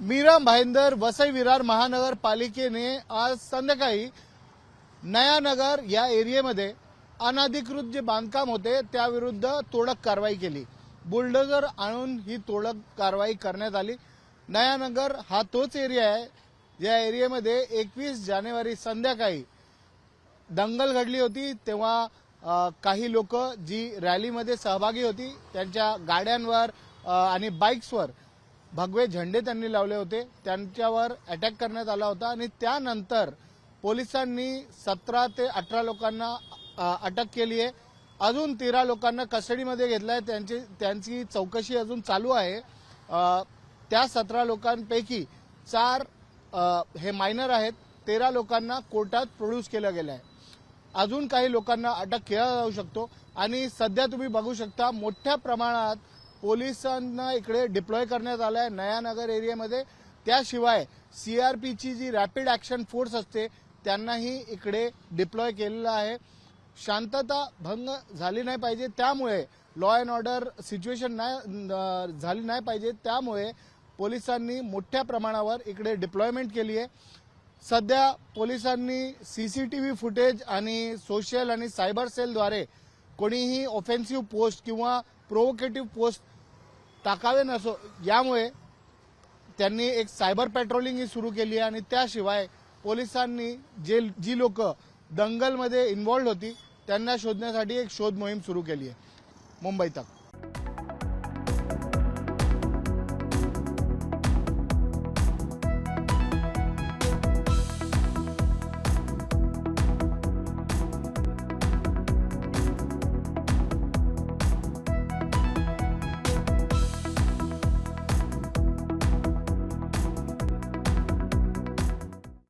मीरा भाईंदर वसई विरार महानगरपालिकेने आज संध्याकाळी नयानगर या एरियामध्ये अनधिकृत जे बांधकाम होते त्याविरुद्ध तोडक कारवाई केली. बुलडोजर आणून ही तोडक कारवाई करण्यात आली. नयानगर हा तोच एरिया आहे. या एरियामध्ये एकवीस जानेवारी संध्याकाळी दंगल घडली होती. तेव्हा काही लोक जी रॅलीमध्ये सहभागी होती त्यांच्या गाड्यांवर आणि बाईक्सवर भगवे झेंडे त्यांनी लावले होते. त्यांच्यावर अटॅक करण्यात आला होता आणि त्यानंतर पोलिसांनी सतरा ते अठरा लोकांना अटक केली आहे. अजून तेरा लोकांना कस्टडीमध्ये घेतलंय. त्यांची त्यांची चौकशी अजून चालू आहे. त्या सतरा लोकांपैकी चार हे मायनर आहेत. तेरा लोकांना कोर्टात प्रोड्यूस केलं गेलं आहे अजून काही लोकांना अटक केला जाऊ शकतो. आणि सध्या तुम्ही बघू शकता मोठ्या प्रमाणात पोलिसांना इकडे डिप्लॉय करण्यात आलं आहे नयानगर एरियामध्ये त्याशिवाय सीआरपीची जी रॅपिड ॲक्शन फोर्स असते त्यांनाही इकडे डिप्लॉय केलेलं आहे. शांतता भंग झाली नाही पाहिजे त्यामुळे लॉ अँड ऑर्डर सिच्युएशन नाही झाली नाही पाहिजे. त्यामुळे पोलिसांनी मोठ्या प्रमाणावर इकडे डिप्लॉयमेंट केली आहे. सध्या पोलिसांनी सीसीटीव्ही फुटेज आणि सोशल आणि सायबर सेलद्वारे कोणीही ऑफेन्सिव्ह पोस्ट किंवा प्रोव्होकेटिव्ह पोस्ट टाकावे नसो. यामुळे त्यांनी एक सायबर पेट्रोलिंग सुरू केली आहे आणि त्याशिवाय पोलिसांनी जे जी लोक दंगलमध्ये इन्व्हॉल्ड होती त्यांना शोधण्यासाठी एक शोध मोहीम सुरू केली आहे. मुंबई तक.